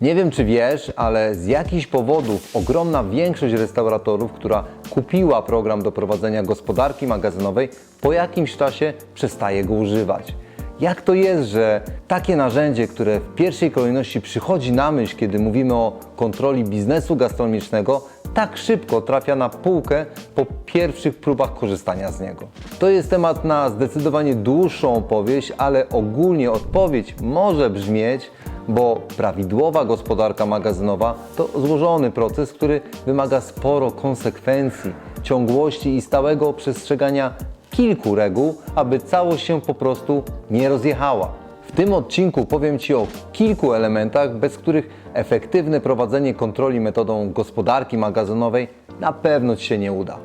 Nie wiem czy wiesz, ale z jakichś powodów ogromna większość restauratorów, która kupiła program do prowadzenia gospodarki magazynowej, po jakimś czasie przestaje go używać. Jak to jest, że takie narzędzie, które w pierwszej kolejności przychodzi na myśl, kiedy mówimy o kontroli biznesu gastronomicznego, tak szybko trafia na półkę po pierwszych próbach korzystania z niego? To jest temat na zdecydowanie dłuższą opowieść, ale ogólnie odpowiedź może brzmieć, bo prawidłowa gospodarka magazynowa to złożony proces, który wymaga sporo konsekwencji, ciągłości i stałego przestrzegania kilku reguł, aby całość się po prostu nie rozjechała. W tym odcinku powiem Ci o kilku elementach, bez których efektywne prowadzenie kontroli metodą gospodarki magazynowej na pewno Ci się nie uda.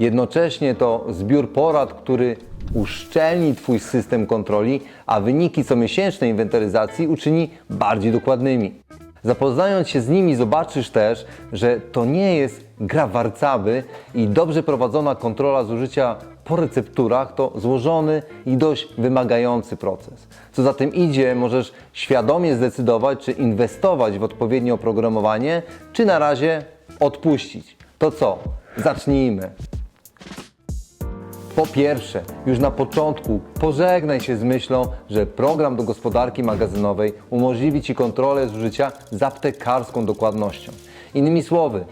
Jednocześnie to zbiór porad, który uszczelni Twój system kontroli, a wyniki comiesięcznej inwentaryzacji uczyni bardziej dokładnymi. Zapoznając się z nimi, zobaczysz też, że to nie jest gra warcaby i dobrze prowadzona kontrola zużycia po recepturach to złożony i dość wymagający proces. Co za tym idzie, możesz świadomie zdecydować, czy inwestować w odpowiednie oprogramowanie, czy na razie odpuścić. To co? Zacznijmy. Po pierwsze, już na początku pożegnaj się z myślą, że program do gospodarki magazynowej umożliwi Ci kontrolę zużycia z aptekarską dokładnością. Innymi słowy,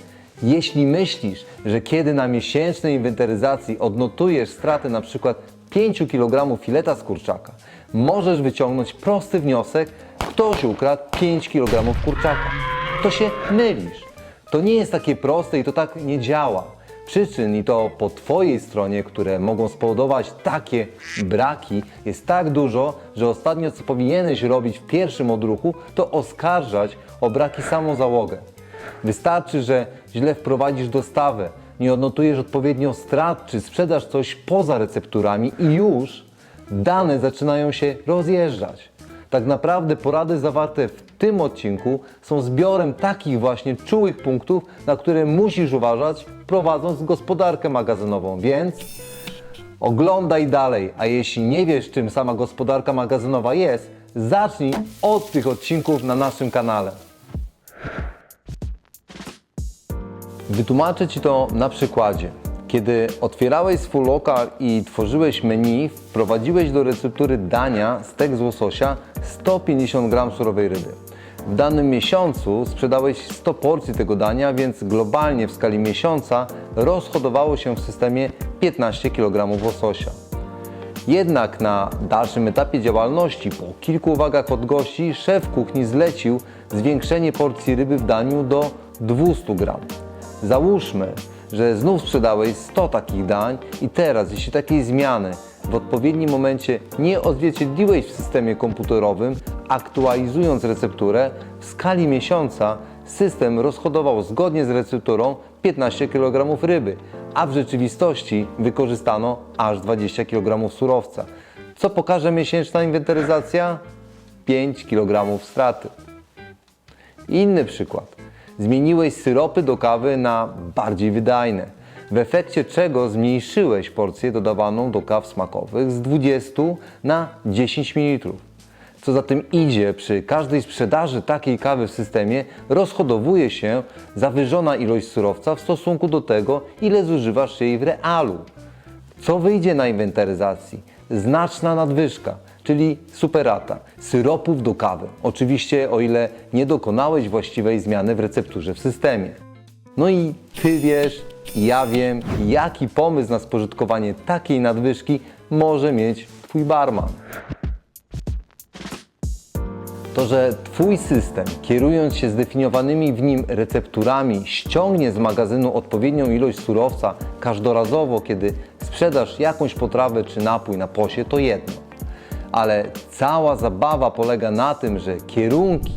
jeśli myślisz, że kiedy na miesięcznej inwentaryzacji odnotujesz stratę np. 5 kg fileta z kurczaka, możesz wyciągnąć prosty wniosek, ktoś ukradł 5 kg kurczaka. To się mylisz. To nie jest takie proste i to tak nie działa. Przyczyn i to po Twojej stronie, które mogą spowodować takie braki, jest tak dużo, że ostatnio co powinieneś robić w pierwszym odruchu, to oskarżać o braki samą załogę. Wystarczy, że źle wprowadzisz dostawę, nie odnotujesz odpowiednio strat, czy sprzedasz coś poza recepturami i już dane zaczynają się rozjeżdżać. Tak naprawdę porady zawarte w tym odcinku są zbiorem takich właśnie czułych punktów, na które musisz uważać, prowadząc gospodarkę magazynową. Więc oglądaj dalej, a jeśli nie wiesz, czym sama gospodarka magazynowa jest, zacznij od tych odcinków na naszym kanale. Wytłumaczę Ci to na przykładzie. Kiedy otwierałeś swój lokal i tworzyłeś menu, wprowadziłeś do receptury dania stek z łososia 150 g surowej ryby. W danym miesiącu sprzedałeś 100 porcji tego dania, więc globalnie w skali miesiąca rozchodowało się w systemie 15 kg łososia. Jednak na dalszym etapie działalności, po kilku uwagach od gości, szef kuchni zlecił zwiększenie porcji ryby w daniu do 200 gram. Załóżmy, że znów sprzedałeś 100 takich dań i teraz, jeśli takiej zmiany w odpowiednim momencie nie odzwierciedliłeś w systemie komputerowym, aktualizując recepturę, w skali miesiąca system rozhodował zgodnie z recepturą 15 kg ryby, a w rzeczywistości wykorzystano aż 20 kg surowca. Co pokaże miesięczna inwentaryzacja? 5 kg straty. Inny przykład. Zmieniłeś syropy do kawy na bardziej wydajne, w efekcie czego zmniejszyłeś porcję dodawaną do kaw smakowych z 20 na 10 ml. Co za tym idzie, przy każdej sprzedaży takiej kawy w systemie rozchodowuje się zawyżona ilość surowca w stosunku do tego, ile zużywasz jej w realu. Co wyjdzie na inwentaryzacji? Znaczna nadwyżka, czyli superata, syropów do kawy. Oczywiście o ile nie dokonałeś właściwej zmiany w recepturze w systemie. No i Ty wiesz, ja wiem, jaki pomysł na spożytkowanie takiej nadwyżki może mieć Twój barman. To, że Twój system, kierując się zdefiniowanymi w nim recepturami, ściągnie z magazynu odpowiednią ilość surowca każdorazowo, kiedy sprzedasz jakąś potrawę czy napój na posie, to jedno. Ale cała zabawa polega na tym, że kierunki,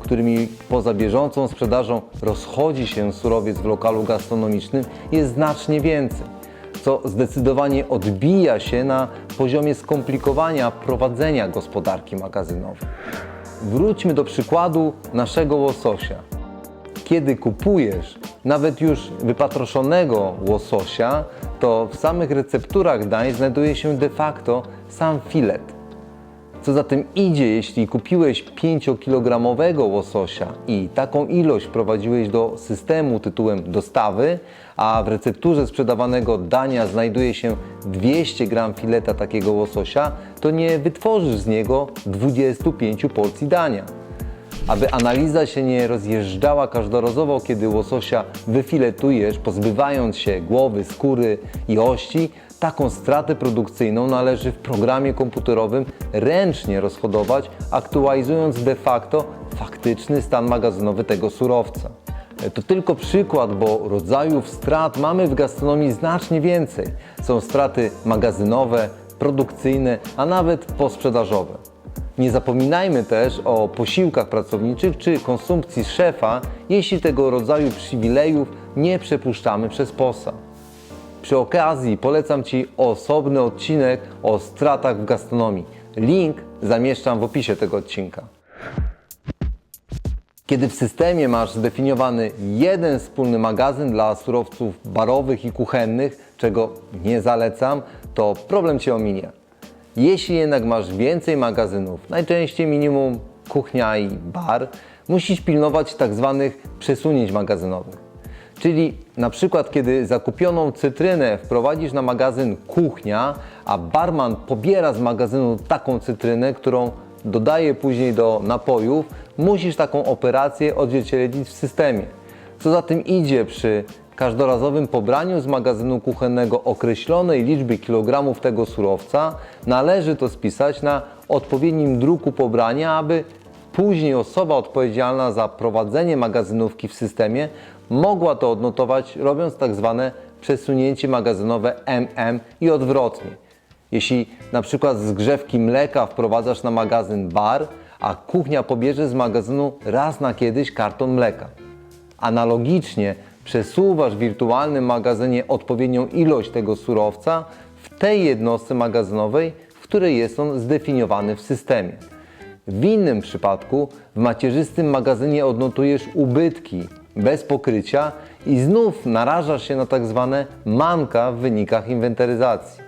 którymi poza bieżącą sprzedażą rozchodzi się surowiec w lokalu gastronomicznym, jest znacznie więcej co zdecydowanie odbija się na poziomie skomplikowania prowadzenia gospodarki magazynowej. Wróćmy do przykładu naszego łososia. Kiedy kupujesz nawet już wypatroszonego łososia, to w samych recepturach dań znajduje się de facto sam filet. Co za tym idzie, jeśli kupiłeś 5-kilogramowego łososia i taką ilość wprowadziłeś do systemu tytułem dostawy, a w recepturze sprzedawanego dania znajduje się 200 gram fileta takiego łososia, to nie wytworzysz z niego 25 porcji dania. Aby analiza się nie rozjeżdżała każdorazowo, kiedy łososia wyfiletujesz, pozbywając się głowy, skóry i ości, taką stratę produkcyjną należy w programie komputerowym ręcznie rozchodować, aktualizując de facto faktyczny stan magazynowy tego surowca. To tylko przykład, bo rodzajów strat mamy w gastronomii znacznie więcej. Są straty magazynowe, produkcyjne, a nawet posprzedażowe. Nie zapominajmy też o posiłkach pracowniczych czy konsumpcji szefa, jeśli tego rodzaju przywilejów nie przepuszczamy przez posa. Przy okazji polecam Ci osobny odcinek o stratach w gastronomii. Link zamieszczam w opisie tego odcinka. Kiedy w systemie masz zdefiniowany jeden wspólny magazyn dla surowców barowych i kuchennych, czego nie zalecam, to problem Cię ominie. Jeśli jednak masz więcej magazynów, najczęściej minimum kuchnia i bar, musisz pilnować tak zwanych przesunięć magazynowych. Czyli na przykład, kiedy zakupioną cytrynę wprowadzisz na magazyn kuchnia, a barman pobiera z magazynu taką cytrynę, którą dodaje później do napojów, musisz taką operację odzwierciedlić w systemie. Co za tym idzie przy każdorazowym pobraniu z magazynu kuchennego określonej liczby kilogramów tego surowca, należy to spisać na odpowiednim druku pobrania, aby później osoba odpowiedzialna za prowadzenie magazynówki w systemie mogła to odnotować, robiąc tak zwane przesunięcie magazynowe MM i odwrotnie. Jeśli na przykład z grzewki mleka wprowadzasz na magazyn bar, a kuchnia pobierze z magazynu raz na kiedyś karton mleka. Analogicznie przesuwasz w wirtualnym magazynie odpowiednią ilość tego surowca w tej jednostce magazynowej, w której jest on zdefiniowany w systemie. W innym przypadku w macierzystym magazynie odnotujesz ubytki bez pokrycia i znów narażasz się na tak zwane manka w wynikach inwentaryzacji.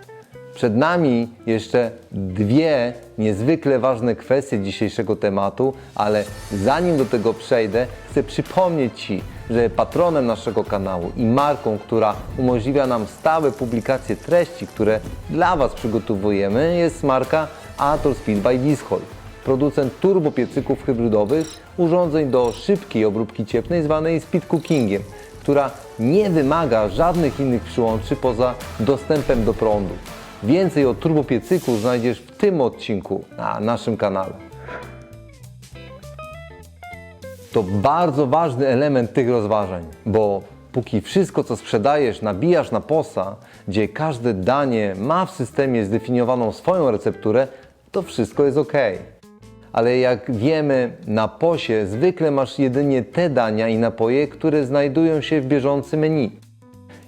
Przed nami jeszcze dwie niezwykle ważne kwestie dzisiejszego tematu, ale zanim do tego przejdę, chcę przypomnieć Ci, że patronem naszego kanału i marką, która umożliwia nam stałe publikacje treści, które dla Was przygotowujemy, jest marka Ator Speed by Discord, producent turbopiecyków hybrydowych, urządzeń do szybkiej obróbki cieplnej zwanej speed cookingiem, która nie wymaga żadnych innych przyłączy poza dostępem do prądu. Więcej o turbopiecyku znajdziesz w tym odcinku na naszym kanale. To bardzo ważny element tych rozważań, bo póki wszystko, co sprzedajesz, nabijasz na posa, gdzie każde danie ma w systemie zdefiniowaną swoją recepturę, to wszystko jest ok. Ale jak wiemy, na posie zwykle masz jedynie te dania i napoje, które znajdują się w bieżącym menu.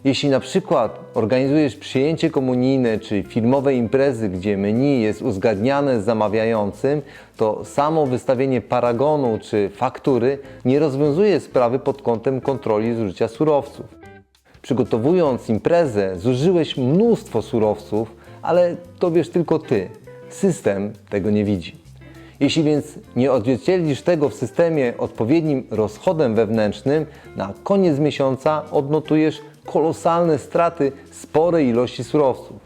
Jeśli na przykład organizujesz przyjęcie komunijne czy filmowe imprezy, gdzie menu jest uzgadniane z zamawiającym, to samo wystawienie paragonu czy faktury nie rozwiązuje sprawy pod kątem kontroli zużycia surowców. Przygotowując imprezę, zużyłeś mnóstwo surowców, ale to wiesz tylko ty. System tego nie widzi. Jeśli więc nie odzwierciedlisz tego w systemie odpowiednim rozchodem wewnętrznym, na koniec miesiąca odnotujesz kolosalne straty sporej ilości surowców.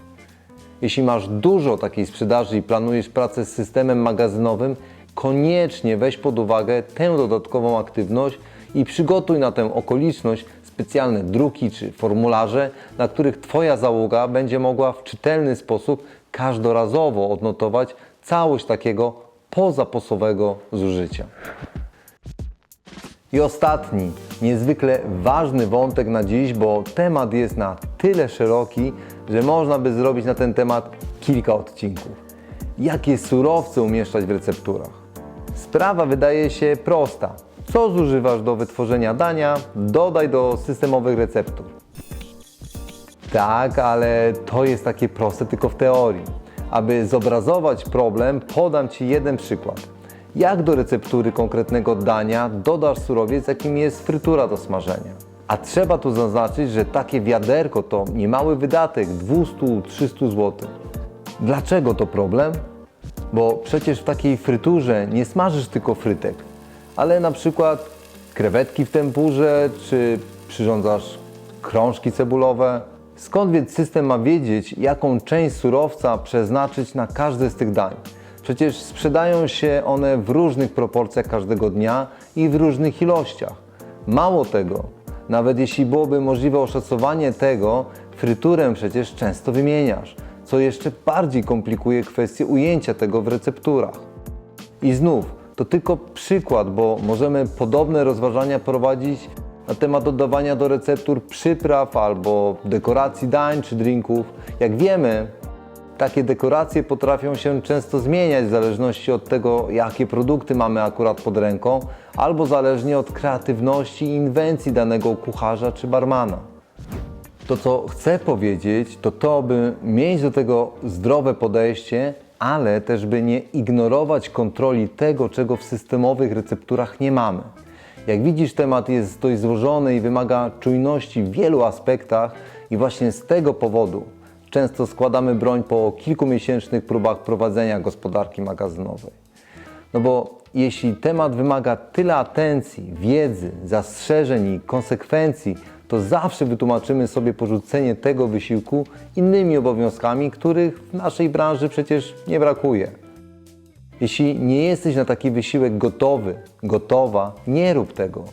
Jeśli masz dużo takiej sprzedaży i planujesz pracę z systemem magazynowym, koniecznie weź pod uwagę tę dodatkową aktywność i przygotuj na tę okoliczność specjalne druki czy formularze, na których Twoja załoga będzie mogła w czytelny sposób każdorazowo odnotować całość takiego pozaposowego zużycia. I ostatni, niezwykle ważny wątek na dziś, bo temat jest na tyle szeroki, że można by zrobić na ten temat kilka odcinków. Jakie surowce umieszczać w recepturach? Sprawa wydaje się prosta. Co zużywasz do wytworzenia dania, dodaj do systemowych receptur. Tak, ale to jest takie proste tylko w teorii. Aby zobrazować problem, podam Ci jeden przykład. Jak do receptury konkretnego dania dodasz surowiec, jakim jest frytura do smażenia? A trzeba tu zaznaczyć, że takie wiaderko to niemały wydatek 200-300 zł. Dlaczego to problem? Bo przecież w takiej fryturze nie smażysz tylko frytek, ale na przykład krewetki w tempurze, czy przyrządzasz krążki cebulowe. Skąd więc system ma wiedzieć, jaką część surowca przeznaczyć na każde z tych dań? Przecież sprzedają się one w różnych proporcjach każdego dnia i w różnych ilościach. Mało tego, nawet jeśli byłoby możliwe oszacowanie tego, fryturę przecież często wymieniasz, co jeszcze bardziej komplikuje kwestię ujęcia tego w recepturach. I znów, to tylko przykład, bo możemy podobne rozważania prowadzić na temat dodawania do receptur przypraw albo dekoracji dań czy drinków. Jak wiemy, takie dekoracje potrafią się często zmieniać w zależności od tego, jakie produkty mamy akurat pod ręką, albo zależnie od kreatywności i inwencji danego kucharza czy barmana. To, co chcę powiedzieć, to to, by mieć do tego zdrowe podejście, ale też by nie ignorować kontroli tego, czego w systemowych recepturach nie mamy. Jak widzisz, temat jest dość złożony i wymaga czujności w wielu aspektach, i właśnie z tego powodu często składamy broń po kilkumiesięcznych próbach prowadzenia gospodarki magazynowej. No bo jeśli temat wymaga tyle atencji, wiedzy, zastrzeżeń i konsekwencji, to zawsze wytłumaczymy sobie porzucenie tego wysiłku innymi obowiązkami, których w naszej branży przecież nie brakuje. Jeśli nie jesteś na taki wysiłek gotowy, gotowa, nie rób tego.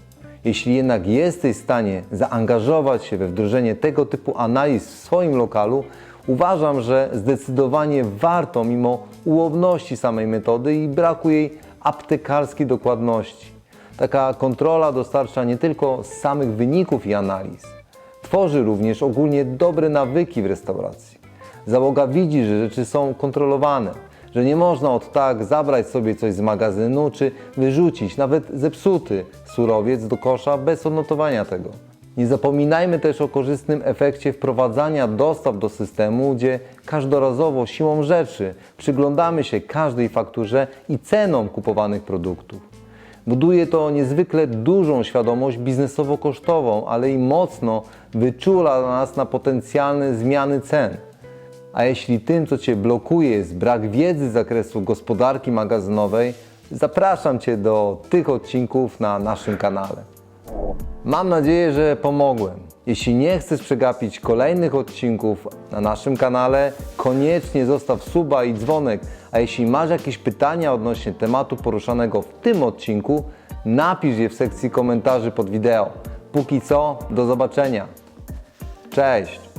Jeśli jednak jesteś w stanie zaangażować się we wdrożenie tego typu analiz w swoim lokalu, uważam, że zdecydowanie warto mimo ułomności samej metody i braku jej aptekarskiej dokładności. Taka kontrola dostarcza nie tylko samych wyników i analiz, tworzy również ogólnie dobre nawyki w restauracji. Załoga widzi, że rzeczy są kontrolowane, że nie można od tak zabrać sobie coś z magazynu czy wyrzucić nawet zepsuty surowiec do kosza bez odnotowania tego. Nie zapominajmy też o korzystnym efekcie wprowadzania dostaw do systemu, gdzie każdorazowo siłą rzeczy przyglądamy się każdej fakturze i cenom kupowanych produktów. Buduje to niezwykle dużą świadomość biznesowo-kosztową, ale i mocno wyczula nas na potencjalne zmiany cen. A jeśli tym, co Cię blokuje, jest brak wiedzy z zakresu gospodarki magazynowej, zapraszam Cię do tych odcinków na naszym kanale. Mam nadzieję, że pomogłem. Jeśli nie chcesz przegapić kolejnych odcinków na naszym kanale, koniecznie zostaw suba i dzwonek. A jeśli masz jakieś pytania odnośnie tematu poruszanego w tym odcinku, napisz je w sekcji komentarzy pod wideo. Póki co, do zobaczenia. Cześć!